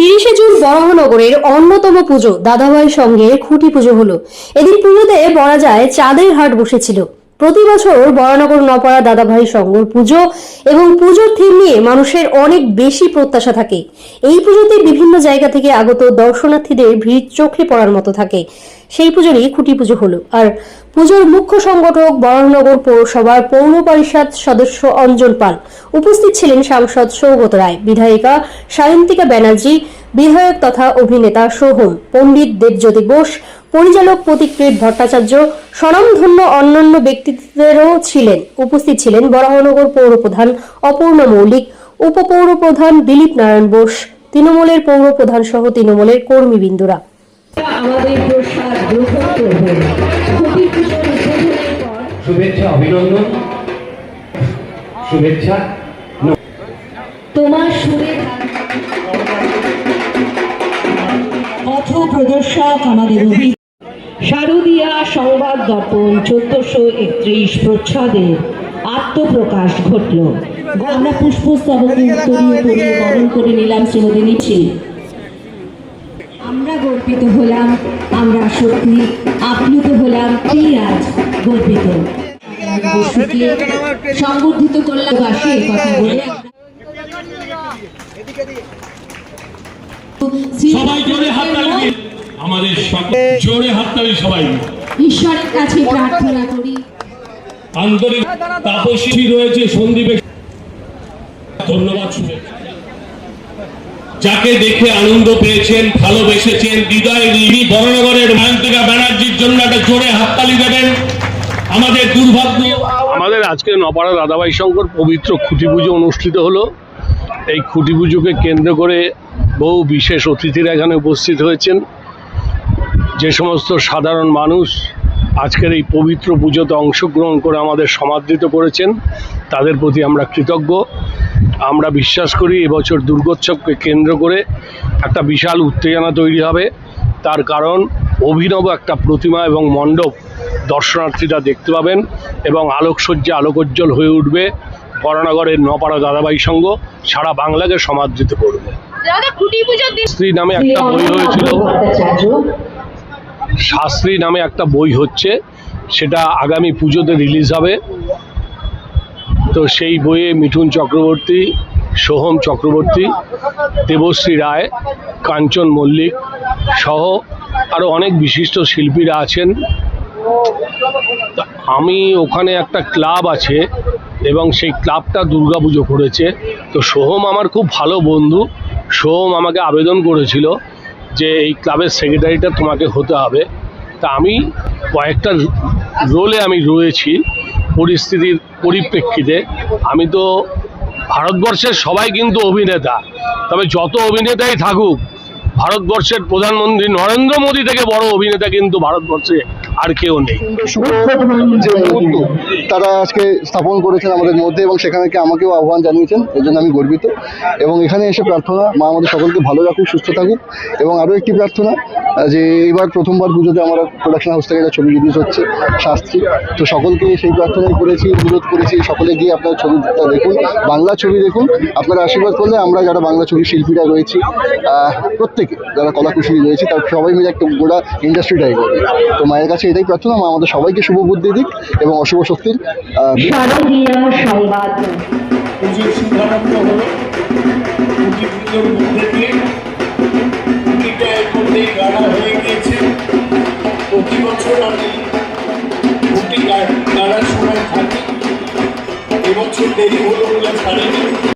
তিরিশে জুন বরাহনগরের অন্যতম পুজো দাদাভাই সঙ্গে খুঁটি পুজো হলো। এদিন পুজোতে বলা যায় চাঁদের হাট বসেছিল। প্রতি বছর বরানগর, নপাড়া দাদাভাই সঙ্গর পুজো এবং পুজোর থিম নিয়ে মানুষের অনেক বেশি প্রত্যাশা থাকে। এই পুজোতে বিভিন্ন জায়গা থেকে আগত দর্শনার্থীদের ভিড় চোখে পড়ার মতো থাকে। সেই পুজোরই খুঁটি পুজো হলো। আর পুজোর মুখ্য সংগঠক বরানগর পৌরসভার পৌর পরিষদ সদস্য অঞ্জন পাল। উপস্থিত ছিলেন সাংসদ সৌগত রায়, বিধায়িকা সায়ন্তিকা ব্যানার্জি, বিধায়ক তথা অভিনেতা সোহম, পণ্ডিত দেবজ্যোতি বোস, পরিচালক প্রতিকৃত ভট্টাচার্য, স্বনামধন্য অন্যান্য ব্যক্তিত্বেরও ছিলেন। উপস্থিত ছিলেন বরাহনগর পৌর প্রধান অপর্ণা মৌলিক উপপৌর প্রধান দিলীপ নারায়ণ বোস, তৃণমূলের পৌর প্রধান সহ তৃণমূলের কর্মীবৃন্দুরা। আমাদের প্রসাদ গ্রহণ করবেন। শুভেচ্ছা অভিনন্দন। শুভেচ্ছা। তোমার সুরে পথ প্রদর্শক আমাদের শারদীয়া সংবাদ দর্পণ চোদ্দশো একত্রিশ প্রচ্ছদের আত্মপ্রকাশ ঘটল। আমরা পুষ্পস্তবকে উত্তরীয় বরণ করে নিলাম শ্রীমতী নিচ্ছি আমরা গর্বিত হলাম আমরা সত্যি আপ্লুত হলাম কি আজ গর্বিত? সংবর্ধিত করলাম বাসী কথা বলে সবাই জোরে হাততালি দিন। আমাদের সকল জোরে হাততালি সবাই। ঈশ্বরের কাছে প্রার্থনা করি। আন্তরিক তাপসী রয়েছে সন্দীপে ধন্যবাদ শুনে যাকে দেখে আনন্দ পেয়েছেন, ভালোবেসেছেন, হৃদয় রিহি বড়নগরের মায়ন্তিকা ব্যানার্জির জন্য একটা জোরে হাততালি দেবেন আমাদের দুর্ভাগ্য। আমাদের আজকে নপাড়া দাদাভাই শঙ্কর পবিত্র খুঁটি পুজো অনুষ্ঠিত হলো। এই খুঁটি পুজোকে কেন্দ্র করে বহু বিশেষ অতিথিরা এখানে উপস্থিত হয়েছেন। যে সমস্ত সাধারণ মানুষ আজকের এই পবিত্র পুজোতে অংশগ্রহণ করে আমাদের সমাদৃত করেছেন, তাদের প্রতি আমরা কৃতজ্ঞ। আমরা বিশ্বাস করি এবছর দুর্গোৎসবকে কেন্দ্র করে একটা বিশাল উত্তেজনা তৈরি হবে। তার কারণ অভিনব একটা প্রতিমা এবং মণ্ডপ দর্শনার্থীরা দেখতে পাবেন এবং আলোকসজ্জা আলোকোজ্জ্বল হয়ে উঠবে। বরানগরের নপাড়া দাদাবাই সঙ্গ সারা বাংলাকে সমাদৃত করবে। স্ত্রী নামে একটা বই হয়েছিল। শাস্ত্রী নামে একটা বই হচ্ছে। সেটা আগামী পুজোতে রিলিজ হবে। তো সেই বইয়ে মিঠুন চক্রবর্তী, সোহম চক্রবর্তী, দেবশ্রী রায়, কাঞ্চন মল্লিক সহ আরও অনেক বিশিষ্ট শিল্পীরা আছেন। আমি ওখানে একটা ক্লাব আছে এবং সেই ক্লাবটা দুর্গাপুজো করেছে। তো সোহম আমার খুব ভালো বন্ধু। সোহম আমাকে আবেদন করেছিল যে এই ক্লাবের সেক্রেটারিটা তোমাকে হতে হবে। তা আমি কয়েকটা রোলে আমি রয়েছি। পরিস্থিতির পরিপ্রেক্ষিতে আমি তো ভারতবর্ষের সবাই কিন্তু অভিনেতা। তবে যত অভিনেতাই থাকুক, ভারতবর্ষের প্রধানমন্ত্রী নরেন্দ্র মোদী থেকে বড় অভিনেতা কিন্তু ভারতবর্ষে আর কেউ নেই। তারা আজকে স্থাপন করেছেন আমাদের মধ্যে এবং সেখানে আমাকেও আহ্বান জানিয়েছেন এই জন্য আমি গর্বিত। এবং এখানে এসে প্রার্থনা, মা আমাদের সকলকে ভালো রাখুক, সুস্থ থাকুক। এবং আরও একটি প্রার্থনা যে এবার প্রথমবার পুজোতে আমার প্রোডাকশন হাউস থেকে একটা ছবি রিলিজ হচ্ছে, শাস্ত্রী। তো সকলকে সেই প্রার্থনাই করেছি, অনুরোধ করেছি, সকলে গিয়ে আপনার ছবিটা দেখুন, বাংলা ছবি দেখুন। আপনারা আশীর্বাদ করলে আমরা যারা বাংলা ছবি শিল্পীরা রয়েছি প্রত্যেকে যারা কলাকুশলী রয়েছে, তার সবাই মিলে একটা গোড়া ইন্ডাস্ট্রিটাই করবে তো মায়ের কাছে এটাই প্রার্থনা, মা আমাদের সবাইকে শুভ বুদ্ধি দিক এবং অশুভ শক্তির দেরি হলো বলে ছাড়িনি।